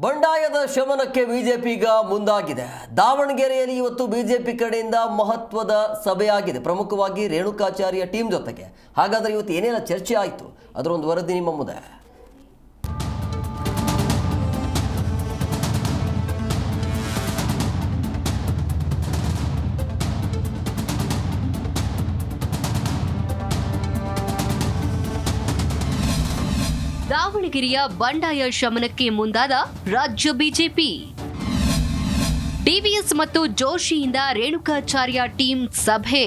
ಬಂಡಾಯದ ಶಮನಕ್ಕೆ BJP ಈಗ ಮುಂದಾಗಿದೆ. ದಾವಣಗೆರೆಯಲ್ಲಿ ಇವತ್ತು ಬಿಜೆಪಿ ಕಡೆಯಿಂದ ಮಹತ್ವದ ಸಭೆಯಾಗಿದೆ. ಪ್ರಮುಖವಾಗಿ ರೇಣುಕಾಚಾರ್ಯ ಟೀಮ್ ಜೊತೆಗೆ. ಹಾಗಾದರೆ ಇವತ್ತು ಏನೆಲ್ಲ ಚರ್ಚೆ ಆಯಿತು? ಅದರ ಒಂದು ವರದಿ ನಿಮ್ಮ ಮುಂದೆ. ದಾವಣಗೆರೆಯ ಬಂಡಾಯ ಶಮನಕ್ಕೆ ಮುಂದಾದ ರಾಜ್ಯ ಬಿಜೆಪಿ. ಡಿವಿಎಸ್ ಮತ್ತು ಜೋಶಿಯಿಂದ ರೇಣುಕಾಚಾರ್ಯ ಟೀಮ್ ಸಭೆ.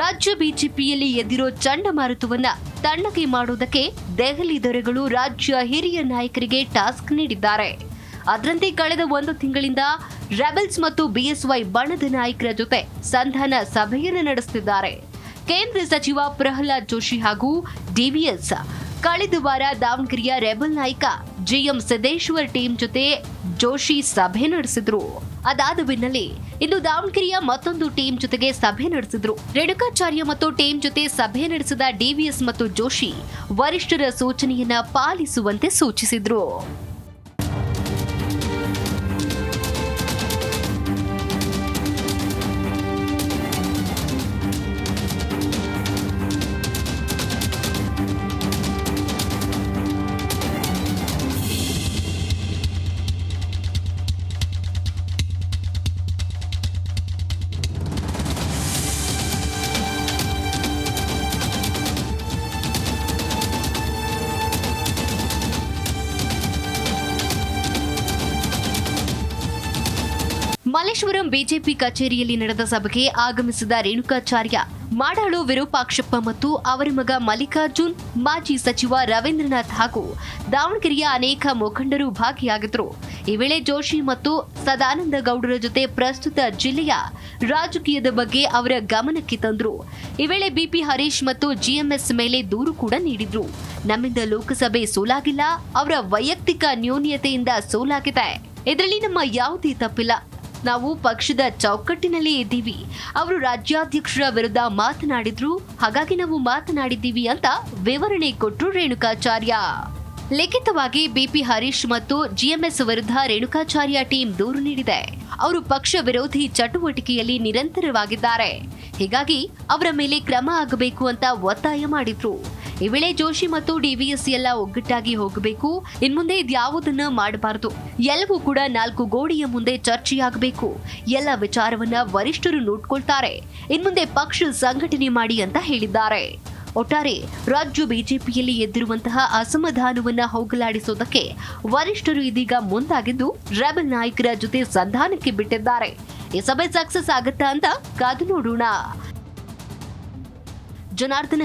ರಾಜ್ಯ ಬಿಜೆಪಿಯಲ್ಲಿ ಎದ್ದಿರೋ ಚಂಡಮಾರುತವನ್ನ ತಣ್ಣಗೆ ಮಾಡುವುದಕ್ಕೆ ದೆಹಲಿ ದೊರೆಗಳು ರಾಜ್ಯ ಹಿರಿಯ ನಾಯಕರಿಗೆ ಟಾಸ್ಕ್ ನೀಡಿದ್ದಾರೆ. ಅದರಂತೆ ಕಳೆದ ಒಂದು ತಿಂಗಳಿಂದ ರೆಬೆಲ್ಸ್ ಮತ್ತು ಬಿಎಸ್ವೈ ಬಣದ ನಾಯಕರ ಜೊತೆ ಸಂಧಾನ ಸಭೆಯನ್ನು ನಡೆಸುತ್ತಿದ್ದಾರೆ ಕೇಂದ್ರ ಸಚಿವ ಪ್ರಹ್ಲಾದ್ ಜೋಶಿ ಹಾಗೂ ಡಿವಿಎಸ್ ಕಳೆದ ವಾರ ದಾವಣಗೆರೆಯ ರೆಬಲ್ ನಾಯಕ ಜಿಎಂ ಸಿದ್ದೇಶ್ವರ್ ಟೀಮ್ ಜೊತೆ ಜೋಶಿ ಸಭೆ ನಡೆಸಿದ್ರು. ಅದಾದ ಬೆನ್ನಲ್ಲೇ ಇಂದು ದಾವಣಗೆರೆಯ ಮತ್ತೊಂದು ಟೀಮ್ ಜೊತೆಗೆ ಸಭೆ ನಡೆಸಿದ್ರು. ರೇಣುಕಾಚಾರ್ಯ ಮತ್ತು ಟೀಮ್ ಜೊತೆ ಸಭೆ ನಡೆಸಿದ ಡಿವಿಎಸ್ ಮತ್ತು ಜೋಶಿ ವರಿಷ್ಠರ ಸೂಚನೆಯನ್ನ ಪಾಲಿಸುವಂತೆ ಸೂಚಿಸಿದ್ರು. ಮಲ್ಲೇಶ್ವರಂ ಬಿಜೆಪಿ ಕಚೇರಿಯಲ್ಲಿ ನಡೆದ ಸಭೆಗೆ ಆಗಮಿಸಿದ ರೇಣುಕಾಚಾರ್ಯ, ಮಾಡಾಳು ವಿರೂಪಾಕ್ಷಪ್ಪ ಮತ್ತು ಅವರ ಮಗ ಮಲ್ಲಿಕಾರ್ಜುನ್, ಮಾಜಿ ಸಚಿವ ರವೀಂದ್ರನಾಥ್ ಹಾಗೂ ದಾವಣಗೆರೆಯ ಅನೇಕ ಮುಖಂಡರು ಭಾಗಿಯಾಗಿದ್ದರು. ಈ ವೇಳೆ ಜೋಶಿ ಮತ್ತು ಸದಾನಂದ ಗೌಡರ ಜೊತೆ ಪ್ರಸ್ತುತ ಜಿಲ್ಲೆಯ ರಾಜಕೀಯದ ಬಗ್ಗೆ ಅವರ ಗಮನಕ್ಕೆ ತಂದರು. ಈ ವೇಳೆ ಬಿಪಿ ಹರೀಶ್ ಮತ್ತು ಜಿಎಂಎಸ್ ಮೇಲೆ ದೂರು ಕೂಡ ನೀಡಿದ್ರು. ನಮ್ಮಿಂದ ಲೋಕಸಭೆ ಸೋಲಾಗಿಲ್ಲ, ಅವರ ವೈಯಕ್ತಿಕ ನ್ಯೂನ್ಯತೆಯಿಂದ ಸೋಲಾಗಿದೆ. ಇದರಲ್ಲಿ ನಮ್ಮ ಯಾವುದೇ ತಪ್ಪಿಲ್ಲ. ನಾವು ಪಕ್ಷದ ಚೌಕಟ್ಟಿನಲ್ಲಿ ಇದ್ದೀವಿ. ಅವರು ರಾಜ್ಯಾಧ್ಯಕ್ಷರ ವಿರುದ್ಧ ಮಾತನಾಡಿದ್ರು. ಹಾಗಾಗಿ ನಾವು ಮಾತನಾಡಿದ್ದೀವಿ ಅಂತ ವಿವರಣೆ ಕೊಟ್ಟರು ರೇಣುಕಾಚಾರ್ಯ. ಲಿಖಿತವಾಗಿ ಬಿಪಿ ಹರೀಶ್ ಮತ್ತು ಜಿಎಂಎಸ್ ವಿರುದ್ಧ ರೇಣುಕಾಚಾರ್ಯ ಟೀಮ್ ದೂರು ನೀಡಿದೆ. ಅವರು ಪಕ್ಷ ವಿರೋಧಿ ಚಟುವಟಿಕೆಯಲ್ಲಿ ನಿರಂತರವಾಗಿದ್ದಾರೆ. ಹೀಗಾಗಿ ಅವರ ಮೇಲೆ ಕ್ರಮ ಆಗಬೇಕು ಅಂತ ಒತ್ತಾಯ ಮಾಡಿದ್ರು. ಈ ವೇಳೆ ಜೋಶಿ ಮತ್ತು ಡಿವಿಎಸ್ ಎಲ್ಲ ಒಗ್ಗಟ್ಟಾಗಿ ಹೋಗಬೇಕು. ಇನ್ಮುಂದೆ ಇದ್ಯಾವುದನ್ನ ಮಾಡಬಾರದು. ಎಲ್ಲವೂ ಕೂಡ ನಾಲ್ಕು ಗೋಡೆಯ ಮುಂದೆ ಚರ್ಚೆಯಾಗಬೇಕು. ಎಲ್ಲ ವಿಚಾರವನ್ನ ವರಿಷ್ಠರು ನೋಡ್ಕೊಳ್ತಾರೆ. ಇನ್ಮುಂದೆ ಪಕ್ಷ ಸಂಘಟನೆ ಮಾಡಿ ಅಂತ ಹೇಳಿದ್ದಾರೆ. ಒಟ್ಟಾರೆ ರಾಜ್ಯ ಬಿಜೆಪಿಯಲ್ಲಿ ಎದ್ದಿರುವಂತಹ ಅಸಮಾಧಾನವನ್ನ ಹೋಗಲಾಡಿಸೋದಕ್ಕೆ ವರಿಷ್ಠರು ಇದೀಗ ಮುಂದಾಗಿದ್ದು ರೆಬಲ್ ನಾಯಕರ ಜೊತೆ ಸಂಧಾನಕ್ಕೆ ಬಿಟ್ಟಿದ್ದಾರೆ. ಈ ಸಭೆ ಸಕ್ಸಸ್ ಆಗುತ್ತಾ ಅಂತ ಕಾದು ನೋಡೋಣ. ಜನಾರ್ದನ